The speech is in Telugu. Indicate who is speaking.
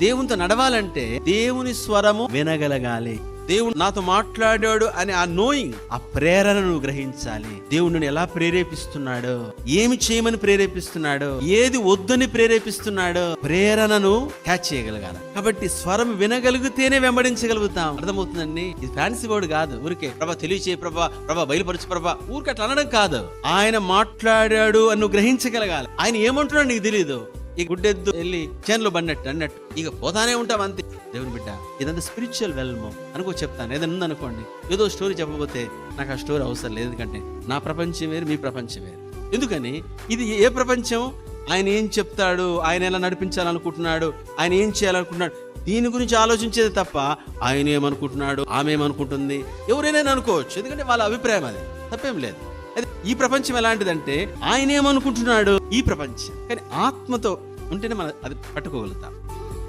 Speaker 1: దేవునితో నడవాలంటే దేవుని స్వరము వినగలగాలి. దేవుడు నాతో మాట్లాడాడు అని ఆ నోయింగ్ ఆ ప్రేరణను గ్రహించాలి. దేవుడు నన్ను ఎలా ప్రేరేపిస్తున్నాడో ఏమి చేయమని ప్రేరేపిస్తున్నాడో ఏది వద్దని ప్రేరేపిస్తున్నాడో ప్రేరణను క్యాచ్ చేయగలగాలి. కాబట్టి స్వరం వినగలిగితేనే వెంబడించగలుగుతాం. అర్థమవుతుందండి? ఇది ఫ్యాన్సీ వర్డ్ కాదు. ఊరికే ప్రభా తెలియచే ప్రభా ప్రభా బయలుపరచు ప్రభా. ఊరికే అట్లా అనడం కాదు. ఆయన మాట్లాడాడు అని నువ్వు గ్రహించగలగాలి. ఆయన ఏమంటున్నాడు నీకు తెలియదు ఈ గుడ్డెద్దు వెళ్ళి చేనులు పడినట్టు అన్నట్టు. ఇక పోతానే ఉంటాం అంతే. దేవుని బిడ్డ ఇదంతా స్పిరిచువల్ వెల్మో అనుకో చెప్తాను. ఏదైనా ఉందనుకోండి ఏదో స్టోరీ చెప్పబోతే నాకు ఆ స్టోరీ అవసరం లేదు. ఎందుకంటే నా ప్రపంచం వేరు మీ ప్రపంచం వేరు. ఎందుకని? ఇది ఏ ప్రపంచం? ఆయన ఏం చెప్తాడు? ఆయన ఎలా నడిపించాలనుకుంటున్నాడు? ఆయన ఏం చేయాలనుకుంటున్నాడు? దీని గురించి ఆలోచించేది తప్ప ఆయన ఏమనుకుంటున్నాడు? ఆమె ఏమనుకుంటుంది? ఎవరైనా అనుకోవచ్చు. ఎందుకంటే వాళ్ళ అభిప్రాయం అది. తప్పేం లేదు. ఈ ప్రపంచం ఎలాంటిదంటే ఆయన ఏమనుకుంటున్నాడు ఈ ప్రపంచం. కానీ ఆత్మతో ఉంటేనే మనం అది పట్టుకోగలుగుతాం.